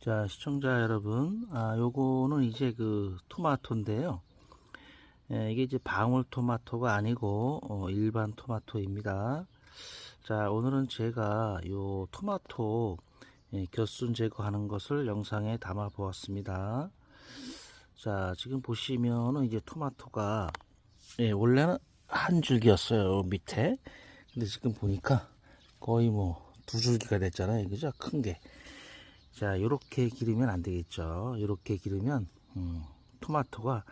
자, 시청자 여러분, 아, 요거는 이제 그 토마토인데요. 예, 이게 이제 방울 토마토가 아니고 어, 일반 토마토입니다. 자, 오늘은 제가 요 토마토 예, 겨순 제거하는 것을 영상에 담아 보았습니다. 자, 지금 보시면은 이제 토마토가 예, 원래는 한 줄기였어요, 밑에. 근데 지금 보니까 거의 뭐 두 줄기가 됐잖아요, 그죠? 큰 게. 자, 요렇게 기르면 안 되겠죠. 요렇게 기르면 음, 토마토가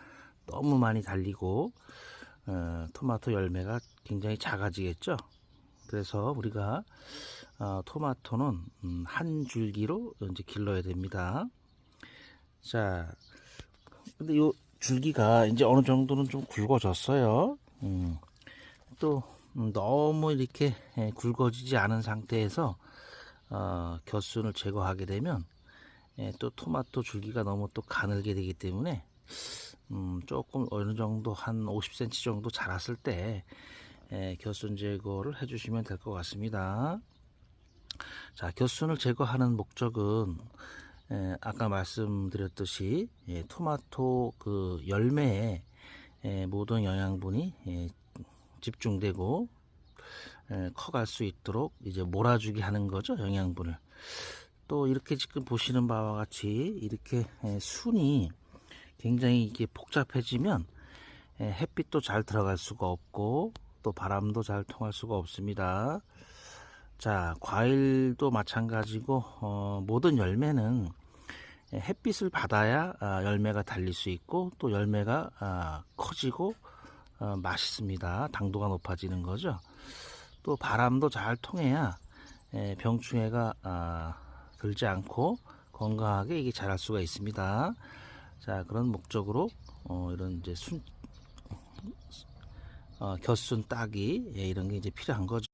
너무 많이 달리고 어, 토마토 열매가 굉장히 작아지겠죠. 그래서 우리가 어, 토마토는 음, 한 줄기로 이제 길러야 됩니다. 자, 근데 요 줄기가 이제 어느 정도는 좀 굵어졌어요. 음, 또 음, 너무 이렇게 예, 굵어지지 않은 상태에서 어, 겨순을 제거하게 되면 예, 또 토마토 줄기가 너무 또 가늘게 되기 때문에 음, 조금 어느 정도 한 50cm 정도 자랐을 때 예, 겨순 제거를 해주시면 될 것 같습니다. 자, 겨순을 제거하는 목적은 예, 아까 말씀드렸듯이 예, 토마토 그 열매에 예, 모든 영양분이 예, 집중되고 예, 커갈 수 있도록 이제 몰아주게 하는 거죠 영양분을 또 이렇게 지금 보시는 바와 같이 이렇게 예, 순이 굉장히 이게 복잡해지면 예, 햇빛도 잘 들어갈 수가 없고 또 바람도 잘 통할 수가 없습니다. 자 과일도 마찬가지고 어, 모든 열매는 예, 햇빛을 받아야 아, 열매가 달릴 수 있고 또 열매가 아, 커지고 어, 맛있습니다. 당도가 높아지는 거죠. 또 바람도 잘 통해야 예, 병충해가 아, 들지 않고 건강하게 이게 자랄 수가 있습니다. 자 그런 목적으로 어, 이런 이제 순 어, 겨순 따기 예, 이런 게 이제 필요한 거죠.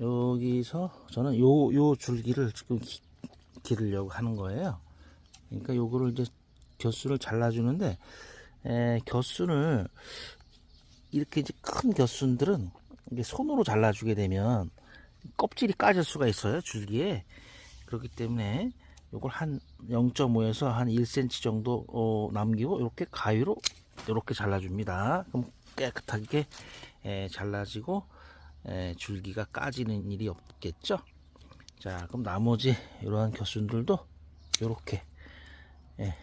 여기서 저는 요 요 줄기를 지금 기, 기르려고 하는 거예요. 그러니까 요거를 이제 겨순을 잘라주는데 에, 겨순을 이렇게 이제 큰 겨순들은 이게 손으로 잘라주게 되면 껍질이 까질 수가 있어요 줄기에. 그렇기 때문에 요걸 한 0.5에서 한 1cm 정도 어, 남기고 이렇게 가위로 이렇게 잘라줍니다. 그럼 깨끗하게 에, 잘라지고 에, 줄기가 까지는 일이 없겠죠? 자 그럼 나머지 이러한 겨순들도 이렇게 예,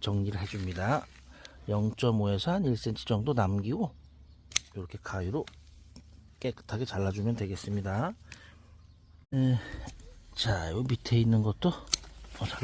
정리를 해줍니다. 0.5에서 한 1cm 정도 남기고 이렇게 가위로 깨끗하게 잘라주면 되겠습니다. 에, 자, 요 밑에 있는 것도 어, 잘